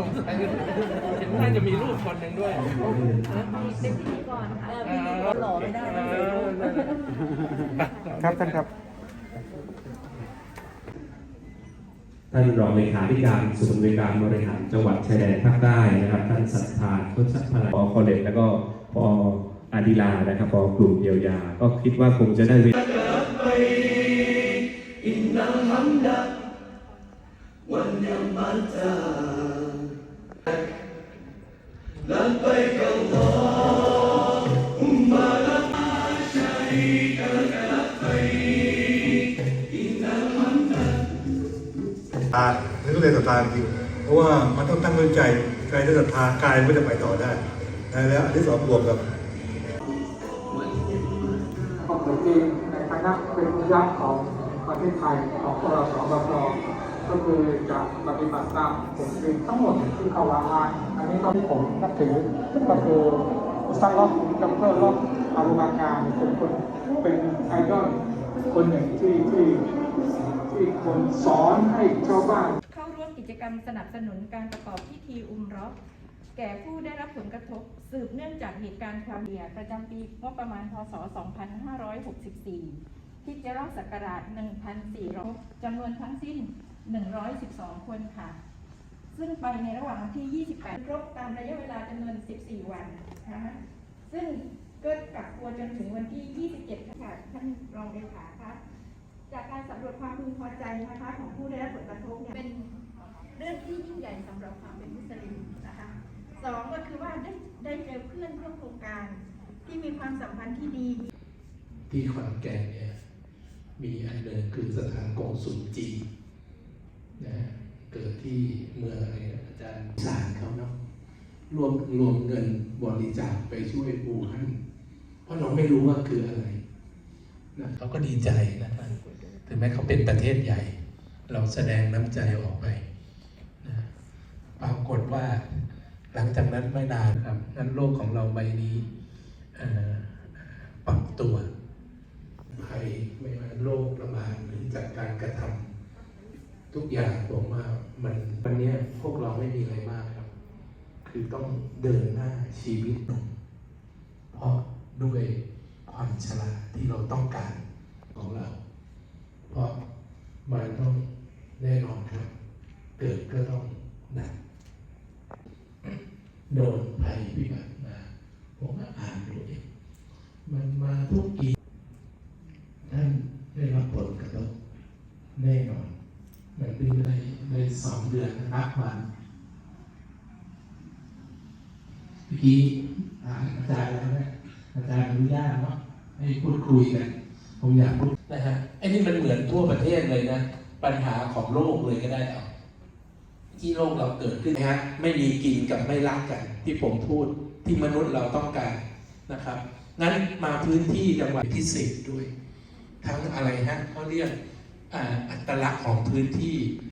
สงสัยเห็นน่าจะมีรูปคนหนึ่งด้วยเป็นพิธีกรค่ะเออหล่อไม่ได้ครับท่านครับท่านรองเลขาธิการศูนย์บริการบริหารจังหวัดชายแดนภาคใต้นะครับท่านสัทธาทศพลพอคอเลตแล้วก็พออาดิลานะครับพอกลุ่มเยียวยา ก็คิดว่าคงจะได้เวลา ศรัทธาหรือต้องเรียศรัทธาจริงเพราะว่ามันต้องตั้งใจใจที่ศรัทธากายมันจะไปต่อได้นะแล้วอันที่สองบวกกับของผมเองในฐานะเป็นผู้รับของประเทศไทยของพวกเราสบก ก็คือจะปฏิบัติตามผมเอทั้งหมดที่เขาวางไว้อันนี้ก็ที่ผมนับถือก็คืออุซังล็อกดรล็อกอารุบาการเป็นคนเป็นไอดอลคนหนึ่งที่ที่ที่คนสอนให้ชาวบ้าน เข้าร่วมกิจกรรมสนับสนุนการประกอบพิธีอุมราะห์แก่ผู้ได้รับผลกระทบสืบเนื่องจากเหตุการณ์ความเดียประจำปีงบประมาณ พศ 2564 ที่จะรอบศักราช 1,400จำนวนทั้งสิ้น 112 คนค่ะ ซึ่งไปในระหว่างวันที่ 28 ครบตามระยะเวลาจำนวน 14 วันนะคะซึ่งก็กักตัวจนถึงวันที่ 27 ค่ะท่านรองเลขาคะจากการสำรวจความพึงพอใจนะคะของผู้ได้รับผลกระทบเนี่ยเป็นเรื่องที่ยิ่งใหญ่สำหรับความเป็นมุสลิมนะคะสองก็คือว่าได้ได้เจอเพื่อนร่วมโครงการที่มีความสัมพันธ์ที่ดี ที่ขอนแก่นเนี่ยมีอันหนึ่งคือสถานกงสุลจีนนะฮะเกิดที่เมืองอะไรนะอาจารย์ สารเขาเนาะรวมรวมเงินบริจาคไปช่วยปูฮั่นเพราะเราไม่รู้ว่าคืออะไรนะเขาก็ดีใจนะครับถึงแม้เขาเป็นประเทศใหญ่ เราแสดงน้ำใจออกไปนะปรากฏว่าหลังจากนั้นไม่นานครับนั้นโลกของเราใบนี้เอ่อปรับตัวภัยไม่ว่าโรคระบาดหรือจากการกระทำ ทุกอย่างผมว่ามันวันนี้พวกเราไม่มีอะไรมากครับ คือต้องเดินหน้าชีวิตนุ่มเพราะด้วยความฉลาดที่เราต้องการของเรา เพราะมันต้องแน่นอนครับ เกิดก็ต้องหนักโดนภัยพิบัติมาผมก็อ่านดูเองมันมาทุกกีท่านได้รับผลกระทบแน่นอน เหมือนที่ในในสองเดือนนับวันเมื่อกี้ถามอาจารย์แล้วนะอาจารย์อนุญาตเนาะให้พูดคุยกันผมอยากพูดนะฮะไอ้นี่มันเหมือนทั่วประเทศเลยนะ ปัญหาของโลกเลยก็ได้เอาที่โลกเราเกิดขึ้นนะฮะไม่มีกินกับไม่รักกัน ที่ผมพูดที่มนุษย์เราต้องการนะครับงั้นมาพื้นที่จังหวัดพิเศษด้วย ทั้งอะไรฮะเขาเรียก อัตลักษณ์ของพื้นที่